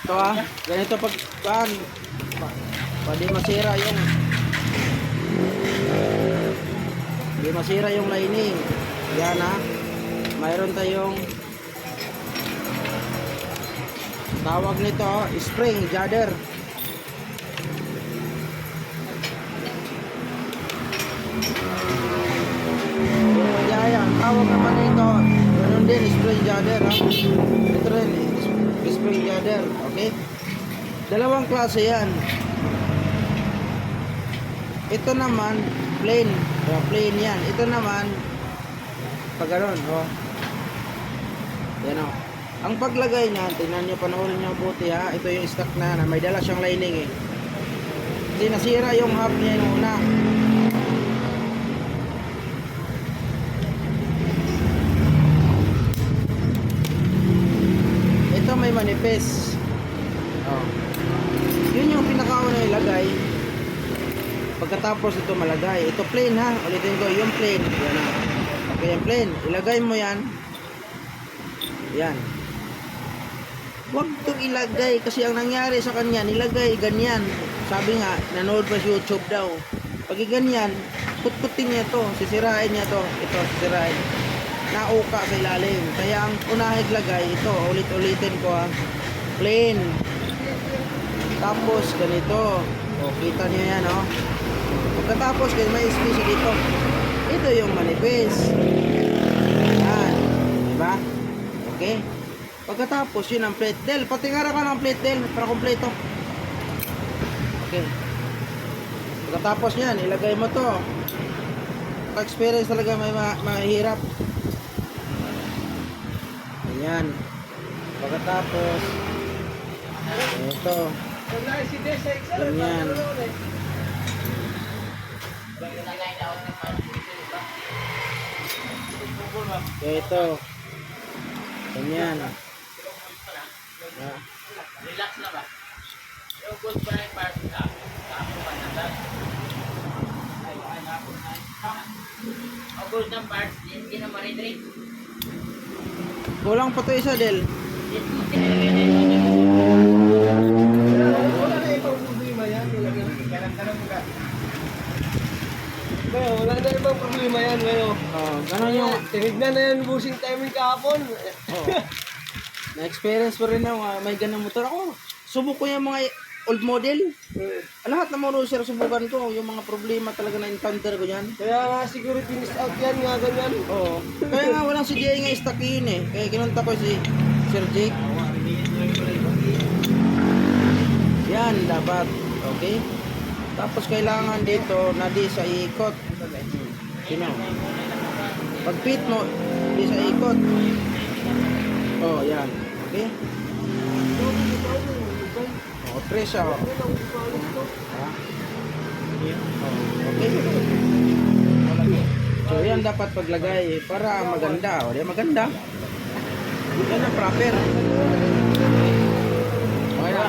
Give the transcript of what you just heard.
Ito ah, ganito pag kan pwede masira yung hindi masira yung lining. Yan ah. Mayroon tayong tawag nito spring jadder. Kaya ang tawag naman nito, ganun din, spring jadder ha. Ito rin, eh, jadder, okay? Dalawang klase yan. Ito naman, plain. O, plain yan. Ito naman, pag ganun, o. Yan o. Ang paglagay niyan, tingnan nyo, panoorin nyo buti ha. Ito yung stock na, na may dala siyang lining eh. Hindi nasira yung hub niya yung una. Manifest. Oh. Yun yung pinakauna ilagay. Pagkatapos ito malagay. Ito plain ha. Ulitin ko, yung plain. Yan ha. Okay, yung plain. Ilagay mo yan. Yan. Huwag to ilagay kasi ang nangyari sa kanya, nilagay ganyan. Sabi nga, nanood pa sa YouTube daw. Pag ganyan, putputin niya to, sisirain niya to. Ito, sisirain. Nauka sa ilalim. Kaya ang unahig lagay, ito, ulit-ulitin ko ha. Plain. Tapos, ganito. O, kita niyo yan, oh. Pagkatapos, ganyan, may space dito. Ito yung manifest. Yan. Diba? Okay? Pagkatapos, yun ang plate. Del, patingara ka ng plate, Del, para kompleto. Okay. Pagkatapos yan, ilagay mo to. Pa-experience talaga may ma mahirap. Ayan. Pagkatapos, ito. Ganyan. Ito. Ganyan. Ah. Relax na ba? Yung good pa yung. Ako pa na lang. Ay, ay, ako na. Ang good ng parts, hindi na maritrip. Kulang pa to isa, Del. Ngayon, wala na ibang problema yan ngayon. Oh, ganun yung Tinignan na yan busing timing kahapon. oh. Na-experience ko rin na uh, may ganang motor ako. Subok ko yung mga old model. Lahat ng mga sir subukan ko, yung mga problema talaga na encounter ko yan. Kaya nga siguro finish out yan nga ganyan. Oo. Kaya nga walang si Jay nga istakin eh. Kaya kinunta ko si Sir Jake. Yan, dapat. Okay? Tapos kailangan dito na di sa ikot. Sino? Pag fit mo, di sa ikot. Oh, yan. Okay? Oh. Ha? Oh, okay. So yan dapat paglagay para maganda. O di maganda. Yan ang proper. Okay na.